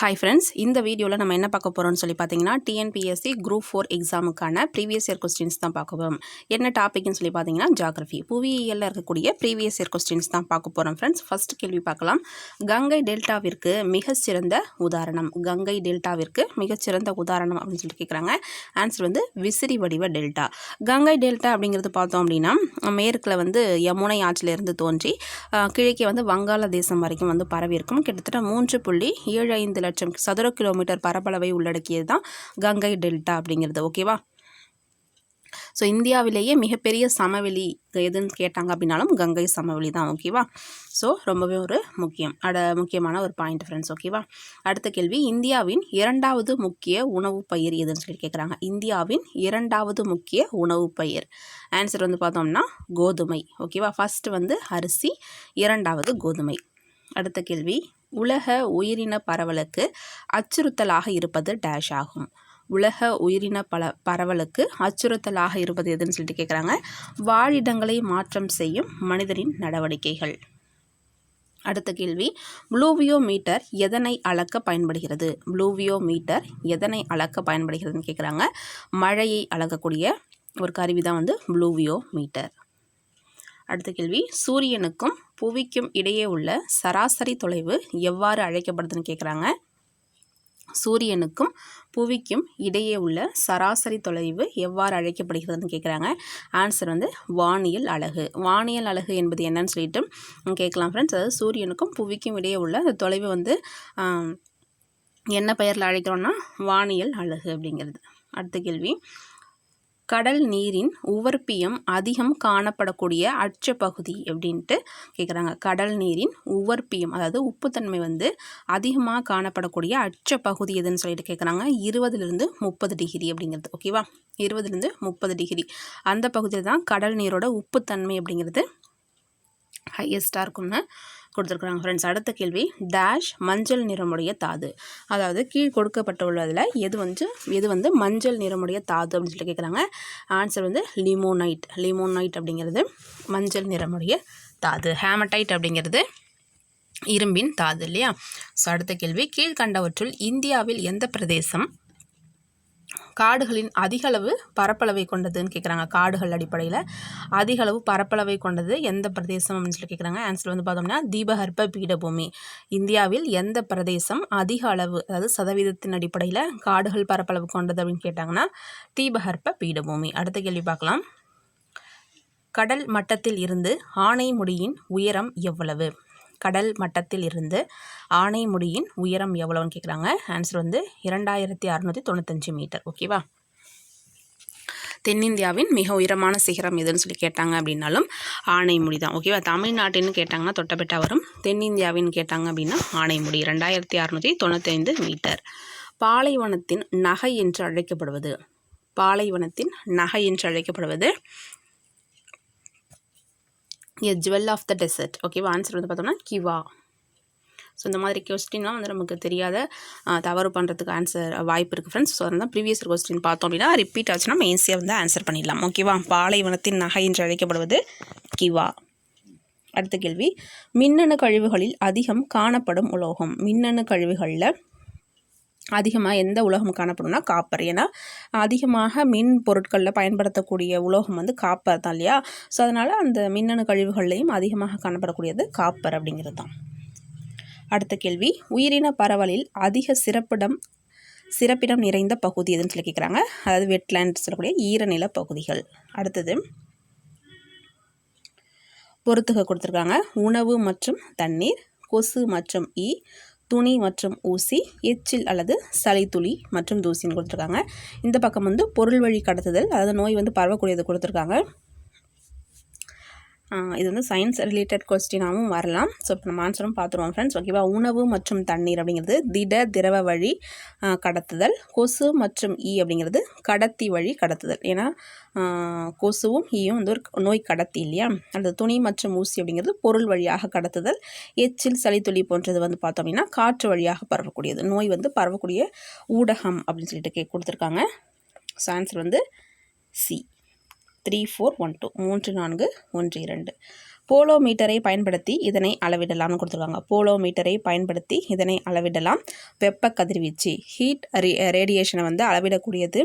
Hi friends இந்த வீடியோவில் நம்ம என்ன பார்க்க போகிறோம்னு சொல்லி பார்த்தீங்கன்னா டிஎன்பிஎஸ்சி குரூப் ஃபோர் எக்ஸாமுக்கான ப்ரீவியஸ் இயர் கொஸ்டின்ஸ் தான் பார்க்க போகிறோம் என்ன டாப்பிக்னு சொல்லி பார்த்தீங்கன்னா ஜாகிரஃபி புவியியலில் இருக்கக்கூடிய ப்ரீவியஸ் இயர் கொஸ்டின்ஸ் தான் பார்க்க போகிறோம் ஃப்ரெண்ட்ஸ் ஃபஸ்ட் கேள்வி பார்க்கலாம். கங்கை டெல்டாவிற்கு மிகச்சிறந்த உதாரணம். கங்கை டெல்டாவிற்கு மிகச்சிறந்த உதாரணம் அப்படின்னு சொல்லி கேட்குறாங்க ஆன்சர் வந்து விசிறி வடிவ டெல்டா. கங்கை டெல்டா அப்படிங்கிறது பார்த்தோம் அப்படின்னா மேற்கில் வந்து யமுனை ஆற்றிலிருந்து தோன்றி கிழக்கே வந்து வங்காள தேசம் வரைக்கும் வந்து பரவி இருக்கும். கிட்டத்தட்ட மூன்று புள்ளி ஏழு ஐந்து லட்சம் சதுர கிலோமீட்டர் பரப்பளவை உள்ளடக்கியது தான் கங்கை டெல்டா அப்படிங்கிறது ஓகேவா? ஸோ இந்தியாவிலேயே மிகப்பெரிய சமவெளி எதுன்னு கேட்டாங்க அப்படின்னாலும் கங்கை சமவெளி தான் ஓகேவா? ஸோ ரொம்பவே ஒரு முக்கியம் அட முக்கியமான ஒரு பாயிண்ட் ஃப்ரெண்ட்ஸ் ஓகேவா? அடுத்த கேள்வி இந்தியாவின் இரண்டாவது முக்கிய உணவு பயிர் எதுன்னு சொல்லி கேட்குறாங்க இந்தியாவின் இரண்டாவது முக்கிய உணவு பயிர். ஆன்சர் வந்து பார்த்தோம்னா கோதுமை ஓகேவா? ஃபஸ்ட்டு வந்து அரிசி இரண்டாவது கோதுமை. அடுத்த கேள்வி உலக உயிரின பரவலுக்கு அச்சுறுத்தலாக இருப்பது டேஷ் ஆகும். உலக உயிரின பல பரவலுக்கு அச்சுறுத்தலாக இருப்பது எதுன்னு சொல்லிட்டு கேட்குறாங்க வாழிடங்களை மாற்றம் செய்யும் மனிதரின் நடவடிக்கைகள். அடுத்த கேள்வி. ப்ளூவியோ மீட்டர் எதனை அளக்க பயன்படுகிறது? ப்ளூவியோ மீட்டர் எதனை அளக்க பயன்படுகிறதுன்னு கேட்குறாங்க மழையை அளக்கக்கூடிய ஒரு கருவி தான் வந்து ப்ளூவியோ மீட்டர் அடுத்த கேள்வி. சூரியனுக்கும் புவிக்கும் இடையே உள்ள சராசரி தொலைவு எவ்வாறு அழைக்கப்படுதுன்னு கேட்குறாங்க சூரியனுக்கும் புவிக்கும் இடையே உள்ள சராசரி தொலைவு எவ்வாறு அழைக்கப்படுகிறதுன்னு கேட்குறாங்க ஆன்சர் வந்து வானியல் அழகு. வானியல் அழகு என்பது என்னன்னு சொல்லிட்டு கேட்கலாம் ஃப்ரெண்ட்ஸ் அதாவது சூரியனுக்கும் புவிக்கும் இடையே உள்ள அந்த தொலைவு வந்து என்ன பெயரில் அழைக்கிறோன்னா வானியல் அழகு அப்படிங்கிறது. அடுத்த கேள்வி. கடல் நீரின் உவர்ப்பியம் அதிகம் காணப்படக்கூடிய அச்ச பகுதி அப்படின்ட்டு கேட்குறாங்க கடல் நீரின் உவர்ப்பியம் அதாவது உப்புத்தன்மை வந்து அதிகமாக காணப்படக்கூடிய அச்ச பகுதி எதுன்னு சொல்லிட்டு கேட்குறாங்க இருபதுலேருந்து முப்பது டிகிரி அப்படிங்கிறது ஓகேவா இருபதுலேருந்து முப்பது டிகிரி. அந்த பகுதியில் தான் கடல் நீரோட உப்புத்தன்மை அப்படிங்கிறது ஹையஸ்ட்டாக இருக்கும்னு கொடுத்துருக்குறாங்க ஃப்ரெண்ட்ஸ் அடுத்த கேள்வி டேஷ் மஞ்சள் நிறமுடைய தாது. அதாவது கீழ் கொடுக்கப்பட்டுள்ளதில் எது வந்து எது வந்து மஞ்சள் நிறமுடைய தாது அப்படின்னு சொல்லி கேட்குறாங்க. ஆன்சர் வந்து லிமோனைட் லிமோனைட் அப்படிங்கிறது மஞ்சள் நிறமுடைய தாது. ஹேமடைட் அப்படிங்கிறது இரும்பின் தாது இல்லையா? ஸோ அடுத்த கேள்வி கீழ்கண்டவற்றுள் இந்தியாவில் எந்த பிரதேசம் காடுகளின் அதிக அளவு பரப்பளவை கொண்டதுன்னு கேட்குறாங்க காடுகள் அடிப்படையில். அதிக அளவு பரப்பளவை கொண்டது எந்த பிரதேசம் அப்படின்னு சொல்லி கேட்குறாங்க ஆன்சர் வந்து பார்த்தோம்னா தீபகற்ப பீடபூமி. இந்தியாவில் எந்த பிரதேசம் அதிக அளவு அதாவது சதவீதத்தின் அடிப்படையில் காடுகள் பரப்பளவு கொண்டது அப்படின்னு கேட்டாங்கன்னா தீபகற்ப பீடபூமி. அடுத்த கேள்வி பார்க்கலாம். கடல் மட்டத்தில் இருந்து ஆனைமுடியின் உயரம் எவ்வளவு? கடல் மட்டத்தில் இருந்து ஆனைமுடியின் உயரம் எவ்வளோன்னு கேட்குறாங்க ஆன்சர் வந்து இரண்டாயிரத்தி அறநூற்றி தொண்ணூத்தஞ்சு மீட்டர் ஓகேவா தென்னிந்தியாவின் மிக உயரமான சிகரம் எதுன்னு சொல்லி கேட்டாங்க அப்படின்னாலும் ஆனைமுடி தான். ஓகேவா தமிழ்நாட்டின்னு கேட்டாங்கன்னா தொட்டபெட்டா வரும் தென்னிந்தியாவின்னு கேட்டாங்க அப்படின்னா ஆனைமுடி ரெண்டாயிரத்தி அறநூற்றி தொண்ணூத்தைந்து மீட்டர் பாலைவனத்தின் நகை என்று அழைக்கப்படுவது பாலைவனத்தின் நகை என்று அழைக்கப்படுவது a jewel of the desert ஓகேவா ஆன்சர் வந்து பார்த்தோம்னா கிவா. ஸோ இந்த மாதிரி கொஸ்டின்லாம் வந்து நமக்கு தெரியாத தவறு பண்ணுறதுக்கு ஆன்சர் வாய்ப்பு இருக்குது ஃப்ரெண்ட்ஸ் ஸோ அதனால் ப்ரீவியஸ் கொஸ்டின் பார்த்தோம் அப்படின்னா ரிப்பீட் ஆச்சுன்னா நம்ம ஈஸியாக வந்து ஆன்சர் பண்ணிடலாம். ஓகேவா பாலைவனத்தின் நகை என்று அழைக்கப்படுவது கிவா. அடுத்த கேள்வி. மின்னணு கழிவுகளில் அதிகம் காணப்படும் உலோகம். மின்னணு கழிவுகளில் அதிகமாக எந்த உலோகம் காணப்படும்னா காப்பர். ஏன்னா அதிகமாக மின் பொருட்களில் பயன்படுத்தக்கூடிய உலோகம் வந்து காப்பர் தான் இல்லையா? ஸோ அதனால் அந்த மின்னணு கழிவுகள்லையும் அதிகமாக காணப்படக்கூடியது காப்பர் அப்படிங்கிறது தான். அடுத்த கேள்வி. உயிரின பரவலில் அதிக சிறப்பிடம் சிறப்பிடம் நிறைந்த பகுதி எதுன்னு சொல்லி கேட்குறாங்க அதாவது வெட்லேண்ட் சொல்லக்கூடிய ஈரநில பகுதிகள். அடுத்தது பொறுத்துக கொடுத்துருக்காங்க. உணவு மற்றும் தண்ணீர் கொசு மற்றும் ஈ துணி மற்றும் ஊசி எச்சில் அல்லது சளித்துளி மற்றும் தூசின்னு கொடுத்துருக்காங்க. இந்த பக்கம் வந்து பொருள் வழி கடத்துதல் அதாவது நோய் வந்து பரவக்கூடியது கொடுத்துருக்காங்க. இது வந்து சயின்ஸ் ரிலேட்டட் கொஸ்டினாகவும் வரலாம். ஸோ இப்போ நம்ம ஆன்சரும் பார்த்துருவோம் ஃப்ரெண்ட்ஸ் ஓகேவா உணவு மற்றும் தண்ணீர் அப்படிங்கிறது திட திரவ வழி கடத்துதல். கொசு மற்றும் ஈ அப்படிங்கிறது கடத்தி வழி கடத்துதல். ஏன்னா கொசுவும் ஈயும் வந்து ஒரு நோய் கடத்தி இல்லையா? அந்த துணி மற்றும் ஊசி அப்படிங்கிறது பொருள் வழியாக கடத்துதல். எச்சில் சளித்துளி போன்றது வந்து பார்த்தோம் அப்படின்னா காற்று வழியாக பரவக்கூடியது. நோய் வந்து பரவக்கூடிய ஊடகம் அப்படின்னு சொல்லிட்டு கே கொடுத்துருக்காங்க. ஸோ ஆன்சர் வந்து C three four one two மூன்று நான்கு ஒன்று இரண்டு. போலோ மீட்டரை பயன்படுத்தி இதனை அளவிடலாம்னு கொடுத்துருக்காங்க. போலோ மீட்டரை பயன்படுத்தி இதனை அளவிடலாம். வெப்ப கதிர்வீச்சு ஹீட் ரேடியேஷனை வந்து அளவிடக்கூடியது.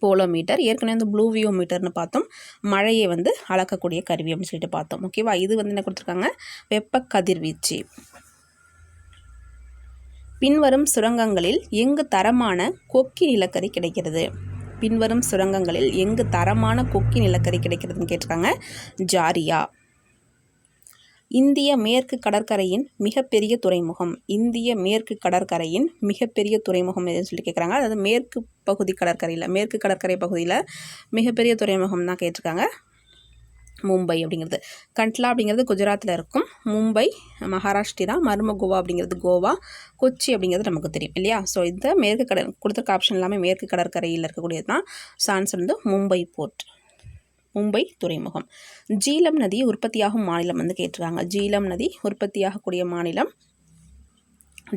போலோ மீட்டர் ஏற்கனவே வந்து ப்ளூவியோ மீட்டர்னு பார்த்தோம். மழையை வந்து அளக்கக்கூடிய கருவி அப்படின்னு சொல்லிட்டு பார்த்தோம். ஓகேவா இது வந்து என்ன கொடுத்துருக்காங்க? வெப்ப கதிர்வீச்சு. பின்வரும் சுரங்கங்களில் எங்கு தரமான கொக்கி நிலக்கரி கிடைக்கிறது? பின்வரும் சுரங்கங்களில் எங்கு தரமான கொக்கி நிலக்கரி கிடைக்கிறதுன்னு கேட்டிருக்காங்க ஜாரியா. இந்திய மேற்கு கடற்கரையின் மிகப்பெரிய துறைமுகம். இந்திய மேற்கு கடற்கரையின் மிகப்பெரிய துறைமுகம் எதுன்னு சொல்லி கேட்குறாங்க. அதாவது மேற்கு பகுதி கடற்கரையில் மேற்கு கடற்கரை பகுதியில் மிகப்பெரிய துறைமுகம் தான் கேட்டிருக்காங்க. மும்பை அப்படிங்கிறது. கண்ட்லா அப்படிங்கிறது குஜராத்தில் இருக்கும். மும்பை மகாராஷ்டிரா மர்மகோவா அப்படிங்கிறது கோவா கொச்சி அப்படிங்கிறது நமக்கு தெரியும் இல்லையா? ஸோ இந்த மேற்கு கடல் கொடுத்துருக்க ஆப்ஷன் எல்லாமே மேற்கு கடற்கரையில் இருக்கக்கூடியது தான் ஸோ வந்து மும்பை போர்ட். மும்பை துறைமுகம். ஜீலம் நதி உற்பத்தியாகும் மாநிலம் வந்து கேட்டிருக்காங்க. ஜீலம் நதி உற்பத்தியாகக்கூடிய மாநிலம்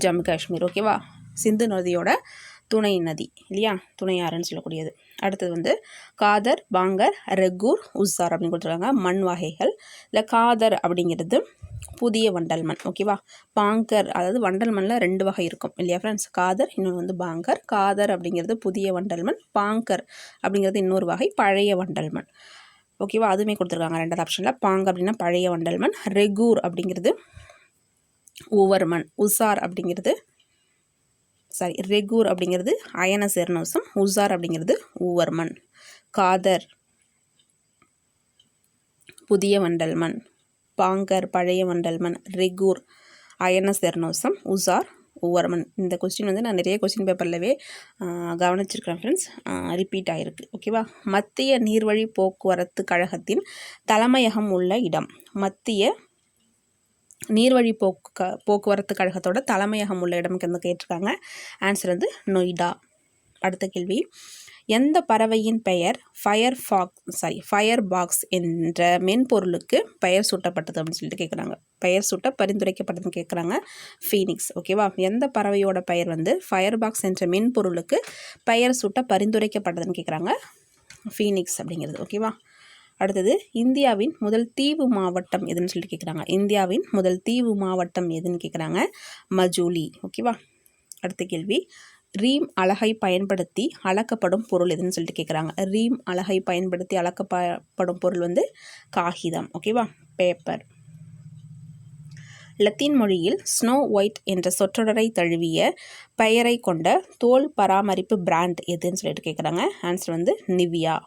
ஜம்மு காஷ்மீர் ஓகேவா சிந்து நதியோட துணை நதி இல்லையா? துணை ஆறுன்னு சொல்லக்கூடியது. அடுத்தது வந்து காதர் பாங்கர் ரெகூர் உஸ்ஸார் அப்படின்னு கொடுத்துருக்காங்க. மண் வகைகள். இல்லை காதர் அப்படிங்கிறது புதிய வண்டல் மண் ஓகேவா பாங்கர் அதாவது வண்டல் மண்ணில் ரெண்டு வகை இருக்கும் இல்லையா ஃப்ரெண்ட்ஸ் காதர் இன்னொன்று வந்து பாங்கர். காதர் அப்படிங்கிறது புதிய வண்டல் மண் பாங்கர் அப்படிங்கிறது இன்னொரு வகை பழைய வண்டல் மண் ஓகேவா அதுவுமே கொடுத்துருக்காங்க ரெண்டாவது ஆப்ஷனில் பாங்க அப்படின்னா பழைய வண்டல் மண். ரெகூர் அப்படிங்கிறது ஓவர் மண் உசார் அப்படிங்கிறது சாரி ரெகூர் அப்படிங்கிறது அயன சேர்னோசம் உசார் அப்படிங்கிறது ஊவர்மன் காதர் புதிய வண்டல்மன் பாங்கர் பழைய வண்டல்மன் ரெகூர் அயன செர்னோசம் உசார் ஊவர்மன். இந்த கொஸ்டின் வந்து நான் நிறைய கொஸ்டின் பேப்பர்லவே கவனிச்சிருக்கிறேன் ஃப்ரெண்ட்ஸ் ரிப்பீட் ஆகிருக்கு ஓகேவா மத்திய நீர்வழி போக்குவரத்து கழகத்தின் தலைமையகம் உள்ள இடம். மத்திய நீர்வழி போக்கு போக்குவரத்து கழகத்தோட தலைமையகம் உள்ள இடம்க்கு வந்து கேட்டிருக்காங்க. ஆன்சர் வந்து நொய்டா. அடுத்த கேள்வி. எந்த பறவையின் பெயர் fire fog sorry Firefox என்ற மென்பொருளுக்கு பெயர் சூட்டப்பட்டது அப்படின்னு சொல்லிட்டு கேட்குறாங்க பெயர் சூட்ட பரிந்துரைக்கப்பட்டதுன்னு கேட்குறாங்க ஃபீனிக்ஸ் ஓகேவா எந்த பறவையோட பெயர் வந்து ஃபயர் பாக்ஸ் என்ற மென்பொருளுக்கு பெயர் சூட்ட பரிந்துரைக்கப்பட்டதுன்னு கேட்குறாங்க ஃபீனிக்ஸ் அப்படிங்கிறது ஓகேவா அடுத்தது இந்தியாவின் முதல் தீவு மாவட்டம் எதுன்னு சொல்லிட்டு கேட்குறாங்க இந்தியாவின் முதல் தீவு மாவட்டம் எதுன்னு கேட்குறாங்க மஜூலி. ஓகேவா? அடுத்த கேள்வி. ரீம் அழகை பயன்படுத்தி அளக்கப்படும் பொருள் எதுன்னு சொல்லிட்டு கேட்குறாங்க ரீம் அழகை பயன்படுத்தி அளக்கப்படும் பொருள் வந்து காகிதம். ஓகேவா? பேப்பர் லத்தீன் மொழியில் ஸ்னோ ஒயிட் என்ற சொற்றொடரை தழுவிய பெயரை கொண்ட தோல் பராமரிப்பு பிராண்ட் எதுன்னு சொல்லிட்டு கேட்குறாங்க ஆன்சர் வந்து நிவியா.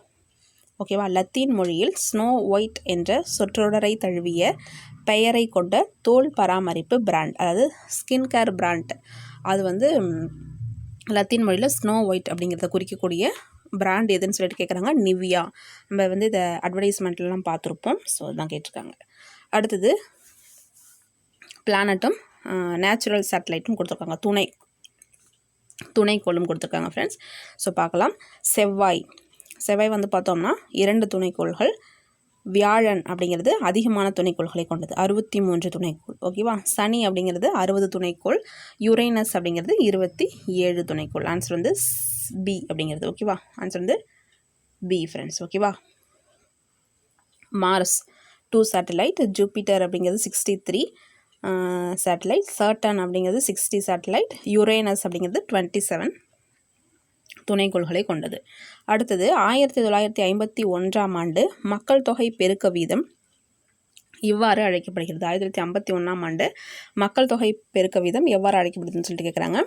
ஓகேவா? லத்தீன் மொழியில் ஸ்னோ ஒயிட் என்ற சொற்றொடரை தழுவிய பெயரை கொண்ட தோல் பராமரிப்பு பிராண்ட் அதாவது ஸ்கின் கேர் பிராண்ட் அது வந்து லத்தீன் மொழியில் ஸ்னோ ஒயிட் அப்படிங்கிறத குறிக்கக்கூடிய பிராண்ட் எதுன்னு சொல்லிட்டு கேட்குறாங்க நிவியா. நம்ம வந்து இதை அட்வர்டைஸ்மெண்ட்லாம் பார்த்துருப்போம். ஸோ அதுதான் கேட்டிருக்காங்க. அடுத்தது பிளானட்டும் நேச்சுரல் சேட்டலைட்டும் கொடுத்துருக்காங்க. துணை. துணைக்கோளும் கொடுத்துருக்காங்க ஃப்ரெண்ட்ஸ் ஸோ பார்க்கலாம். செவ்வாய். செவ்வாய் வந்து பார்த்தோம்னா இரண்டு துணைக்கோள்கள் வியாழன் அப்படிங்கிறது அதிகமான துணைக்கோள்களை கொண்டது. அறுபத்தி மூன்று துணைக்கோள் ஓகேவா சனி அப்படிங்கிறது அறுபது துணைக்கோள் யுரேனஸ் அப்படிங்கிறது இருபத்தி ஏழு துணைக்கோள். ஆன்சர் வந்து பி அப்படிங்கிறது ஓகேவா ஆன்சர் வந்து பி ஃப்ரெண்ட்ஸ் ஓகேவா மார்ஸ் டூ சேட்டலைட் ஜூப்பிட்டர் அப்படிங்கிறது சிக்ஸ்டி த்ரீ சேட்டலைட் சர்டன் அப்படிங்கிறது சிக்ஸ்டி சேட்டலைட் யுரேனஸ் அப்படிங்கிறது டுவெண்ட்டி செவன் துணைக்கோள்களை கொண்டது. அடுத்தது ஆயிரத்தி தொள்ளாயிரத்தி ஐம்பத்தி ஒன்றாம் ஆண்டு மக்கள் தொகை பெருக்க வீதம் இவ்வாறு அழைக்கப்படுகிறது. ஆயிரத்தி தொள்ளாயிரத்தி ஐம்பத்தி ஒன்றாம் ஆண்டு மக்கள் தொகை பெருக்க வீதம் எவ்வாறு அழைக்கப்படுதுன்னு சொல்லிட்டு கேட்குறாங்க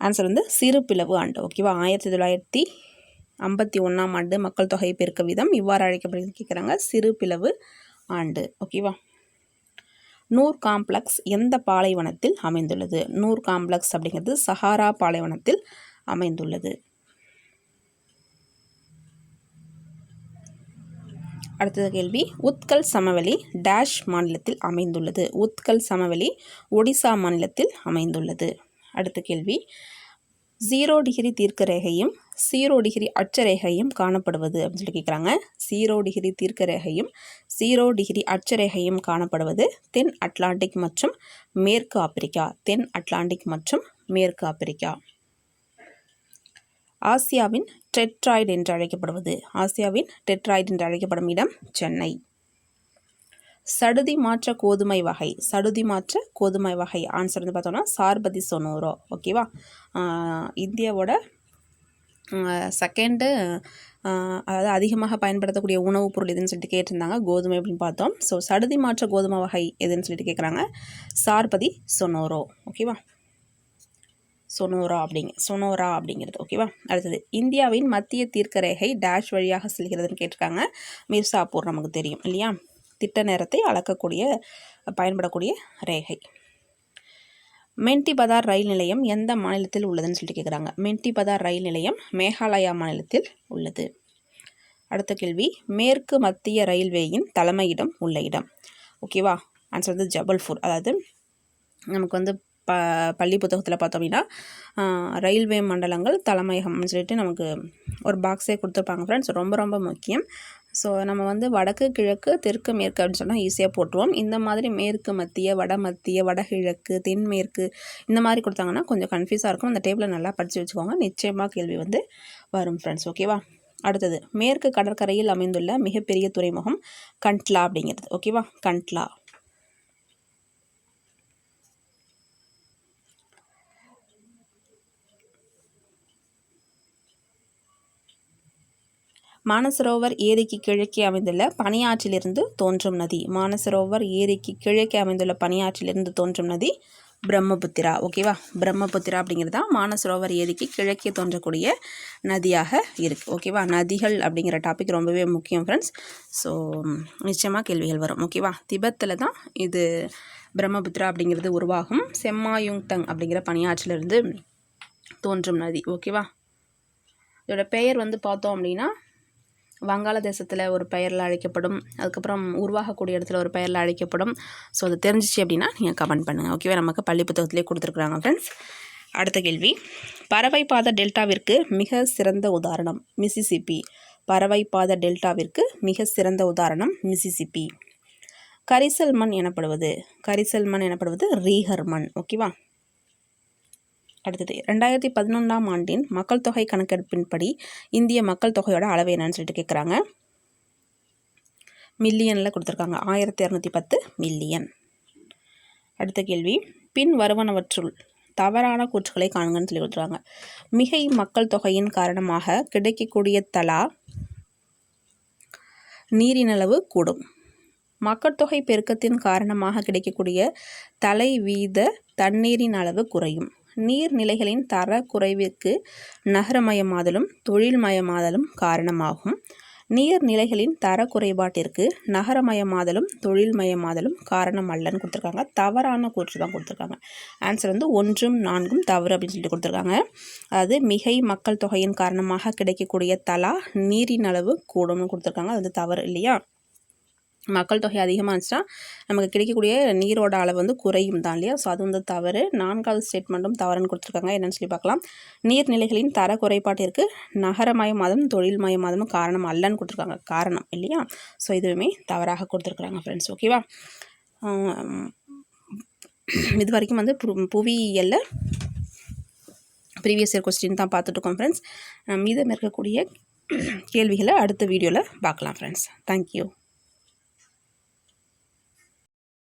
ஆன்சர் வந்து சிறு பிளவு ஆண்டு. ஓகேவா ஆயிரத்தி தொள்ளாயிரத்தி ஐம்பத்தி ஒன்றாம் ஆண்டு மக்கள் தொகை பெருக்க வீதம் இவ்வாறு அழைக்கப்படுகிறது கேட்குறாங்க சிறு பிளவு ஆண்டு. ஓகேவா நூர் காம்ப்ளெக்ஸ் எந்த பாலைவனத்தில் அமைந்துள்ளது? நூர் காம்ப்ளெக்ஸ் அப்படிங்கிறது சஹாரா பாலைவனத்தில் அமைந்துள்ளது. அடுத்தது கேள்வி. உத்கல் சமவெளி டேஷ் மாநிலத்தில் அமைந்துள்ளது. உத்கல் சமவெளி ஒடிசா மாநிலத்தில் அமைந்துள்ளது. அடுத்த கேள்வி. ஜீரோ டிகிரி தீர்க்க ரேகையும் ஜீரோ டிகிரி அச்சரேகையும் காணப்படுவது அப்படின்னு சொல்லி கேட்குறாங்க ஜீரோ டிகிரி தீர்க்க ரேகையும் ஜீரோ டிகிரி அச்சரேகையும் காணப்படுவது தென் அட்லாண்டிக் மற்றும் மேற்கு ஆப்பிரிக்கா. தென் அட்லாண்டிக் மற்றும் மேற்கு ஆப்பிரிக்கா. ஆசியாவின் டெட்ராய்டு என்று அழைக்கப்படுவது. ஆசியாவின் டெட்ராய்டு என்று அழைக்கப்படும் இடம் சென்னை. சடுதி மாற்ற கோதுமை வகை. சடுதி மாற்ற கோதுமை வகை. ஆன்சர் வந்து பார்த்தோம்னா சார்பதி சொனூரோ. ஓகேவா இந்தியாவோட செகண்டு அதாவது அதிகமாக பயன்படுத்தக்கூடிய உணவுப் பொருள் எதுன்னு சொல்லிட்டு கேட்டிருந்தாங்க. கோதுமை அப்படின்னு பார்த்தோம். ஸோ சடுதி மாற்ற கோதுமை வகை எதுன்னு சொல்லிட்டு கேட்குறாங்க சார்பதி சொனோரோ. ஓகேவா சொனோரா அப்படிங்க சொனோரா அப்படிங்கிறது. ஓகேவா? அடுத்தது இந்தியாவின் மத்திய தீர்க்க ரேகை டேஷ் வழியாக செல்கிறதுன்னு கேட்டிருக்காங்க. மிர்சாப்பூர் நமக்கு தெரியும் இல்லையா? திட்ட நேரத்தை அளக்கக்கூடிய பயன்படக்கூடிய ரேகை. மென்டிபதார் ரயில் நிலையம் எந்த மாநிலத்தில் உள்ளதுன்னு சொல்லிட்டு கேட்குறாங்க மென்டிபதார் ரயில் நிலையம் மேகாலயா மாநிலத்தில் உள்ளது. அடுத்த கேள்வி மேற்கு மத்திய ரயில்வேயின் தலைமையிடம் உள்ள இடம். ஓகேவா? ஆன்சர் வந்து ஜபல்பூர். அதாவது நமக்கு வந்து ப பள்ளி புத்தகத்தில் பார்த்தோம் அப்படின்னா ரயில்வே மண்டலங்கள் தலைமையகம்னு சொல்லிட்டு நமக்கு ஒரு பாக்ஸே கொடுத்துருப்பாங்க ஃப்ரெண்ட்ஸ் ரொம்ப ரொம்ப முக்கியம். ஸோ நம்ம வந்து வடக்கு கிழக்கு தெற்கு மேற்கு அப்படின்னு சொன்னால் ஈஸியாக போட்டுருவோம். இந்த மாதிரி மேற்கு மத்திய வட மத்திய வடகிழக்கு தென்மேற்கு இந்த மாதிரி கொடுத்தாங்கன்னா கொஞ்சம் கன்ஃபியூஸாக இருக்கும். அந்த டேபிளை நல்லா படித்து வச்சுக்கோங்க. நிச்சயமாக கேள்வி வந்து வரும் ஃப்ரெண்ட்ஸ் ஓகேவா அடுத்தது மேற்கு கடற்கரையில் அமைந்துள்ள மிகப்பெரிய துறைமுகம் கண்ட்லா அப்படிங்கிறது. ஓகேவா கண்ட்லா. மானசரோவர் ஏரிக்கு கிழக்கே அமைந்துள்ள பனியாற்றிலிருந்து தோன்றும் நதி. மானசரோவர் ஏரிக்கு கிழக்கே அமைந்துள்ள பனியாற்றிலிருந்து தோன்றும் நதி பிரம்மபுத்திரா. ஓகேவா பிரம்மபுத்திரா அப்படிங்கிறது தான் மானசரோவர் ஏரிக்கு கிழக்கே தோன்றக்கூடிய நதியாக இருக்குது ஓகேவா நதிகள் அப்படிங்கிற டாபிக் ரொம்பவே முக்கியம் ஃப்ரெண்ட்ஸ் ஸோ நிச்சயமாக கேள்விகள் வரும். ஓகேவா திபத்தில் தான் இது பிரம்மபுத்திரா அப்படிங்கிறது உருவாகும். செம்மாயுங்தங் அப்படிங்கிற பனியாற்றிலிருந்து தோன்றும் நதி. ஓகேவா இதோட பெயர் வந்து பார்த்தோம் அப்படின்னா வங்காளதேசத்தில் ஒரு பெயரில் அழைக்கப்படும் அதுக்கப்புறம் உருவாகக்கூடிய இடத்துல ஒரு பெயரில் அழைக்கப்படும். ஸோ அது தெரிஞ்சிச்சு அப்படின்னா நீங்கள் கமெண்ட் பண்ணுங்கள் ஓகேவா நமக்கு பள்ளி புத்தகத்திலே கொடுத்துருக்குறாங்க ஃப்ரெண்ட்ஸ் அடுத்த கேள்வி. பறவை பாத டெல்டாவிற்கு மிக சிறந்த உதாரணம் மிசிசிபி. பறவை பாத டெல்டாவிற்கு மிக சிறந்த உதாரணம் மிசிசிபி. கரிசல் மண் எனப்படுவது கரிசல் மண் எனப்படுவது ரீஹர் மண் ஓகேவா அடுத்தது ரெண்டாயிரத்தி பதினொன்றாம் ஆண்டின் மக்கள் தொகை கணக்கெடுப்பின்படி இந்திய மக்கள் தொகையோட அளவு என்னன்னு சொல்லிட்டு கேட்குறாங்க மில்லியனில் கொடுத்துருக்காங்க. ஆயிரத்தி இரநூத்தி பத்து மில்லியன். அடுத்த கேள்வி பின் வருவனவற்றுள் தவறான கூற்றுகளை காணுங்கன்னு சொல்லி கொடுத்துருவாங்க மிகை மக்கள் தொகையின் காரணமாக கிடைக்கக்கூடிய தலா நீரினளவு கூடும். மக்கள் தொகை பெருக்கத்தின் காரணமாக கிடைக்கக்கூடிய தலை வீத தண்ணீரின் அளவு குறையும். நீர்நிலைகளின் தர குறைவிற்கு நகரமயமாதலும் தொழில்மயமாதலும் காரணமாகும். நீர்நிலைகளின் தர குறைபாட்டிற்கு நகரமயமாதலும் தொழில்மயமாதலும் காரணம் அல்லன்னு கொடுத்துருக்காங்க. தவறான கூற்று தான் கொடுத்துருக்காங்க. ஆன்சர் வந்து ஒன்றும் நான்கும் தவறு அப்படின்னு சொல்லிட்டு கொடுத்துருக்காங்க. அது மிகை மக்கள் தொகையின் காரணமாக கிடைக்கக்கூடிய தலா நீரின் அளவு கூடும்னு கொடுத்துருக்காங்க. அது வந்து தவறு இல்லையா? மக்கள் தொகை அதிகமாக இருந்துச்சுன்னா நமக்கு கிடைக்கக்கூடிய நீரோட அளவு வந்து குறையும் தான் இல்லையா? ஸோ அது வந்து தவறு. நான்காவது ஸ்டேட்மெண்ட்டும் தவறுன்னு கொடுத்துருக்காங்க. என்னென்னு சொல்லி பார்க்கலாம். நீர்நிலைகளின் தர குறைபாட்டிற்கு நகரமயமாதலும் தொழில்மயமாதமும் காரணம் அல்லன்னு கொடுத்துருக்காங்க. காரணம் இல்லையா? ஸோ இதுவுமே தவறாக கொடுத்துருக்குறாங்க ஃப்ரெண்ட்ஸ் ஓகேவா இது வரைக்கும் வந்து புவியியலில் ப்ரீவியஸ் இயர் கொஸ்டின் தான் பார்த்துட்ருக்கோம் ஃப்ரெண்ட்ஸ் மீதம் இருக்கக்கூடிய கேள்விகளை அடுத்த வீடியோவில் பார்க்கலாம் ஃப்ரெண்ட்ஸ் தேங்க்யூ